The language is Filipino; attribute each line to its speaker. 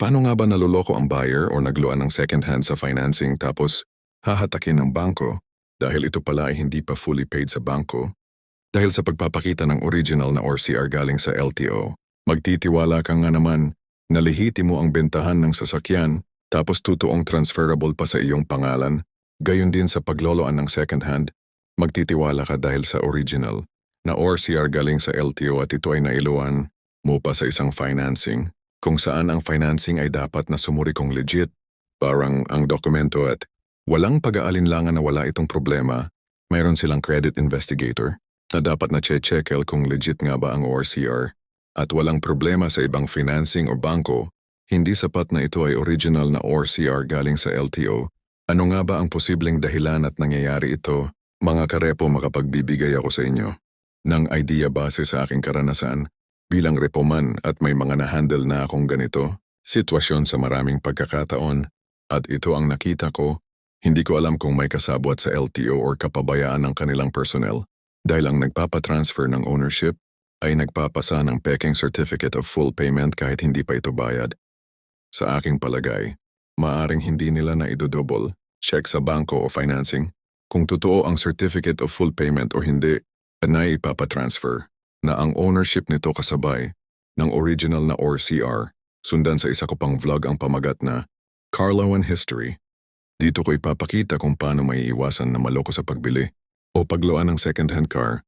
Speaker 1: Paano nga ba naloloko ang buyer o nagluan ng second hand sa financing tapos hahatakin ng bangko dahil ito pala ay hindi pa fully paid sa bangko? Dahil sa pagpapakita ng original na ORCR galing sa LTO, magtitiwala ka nga naman na lihiti mo ang bentahan ng sasakyan tapos totoong transferable pa sa iyong pangalan. Gayon din sa pagloloan ng second hand, magtitiwala ka dahil sa original na ORCR galing sa LTO at ito ay nailuan mo pa sa isang financing kung saan ang financing ay dapat na sumuri kong legit, parang ang dokumento at walang pag-aalinlangan na wala itong problema, mayroon silang credit investigator na dapat na che-checkel kung legit nga ba ang ORCR at walang problema sa ibang financing o bangko, hindi sapat na ito ay original na ORCR galing sa LTO. Ano nga ba ang posibleng dahilan at nangyayari ito? Mga karepo makapagbibigay ako sa inyo ng idea base sa aking karanasan bilang repoman at may mga na-handle na akong ganito, sitwasyon sa maraming pagkakataon, at ito ang nakita ko, hindi ko alam kung may kasabwat sa LTO or kapabayaan ng kanilang personnel dahil ang nagpapatransfer ng ownership ay nagpapasa ng peking certificate of full payment kahit hindi pa ito bayad. Sa aking palagay, maaring hindi nila na idodouble, check sa bangko o financing, kung totoo ang certificate of full payment o hindi, na ipapatransfer na ang ownership nito kasabay ng original na ORCR, sundan sa isa ko pang vlog ang pamagat na Carlo and History. Dito ko ipapakita kung paano may iwasan na maloko sa pagbili o pagluan ng second-hand car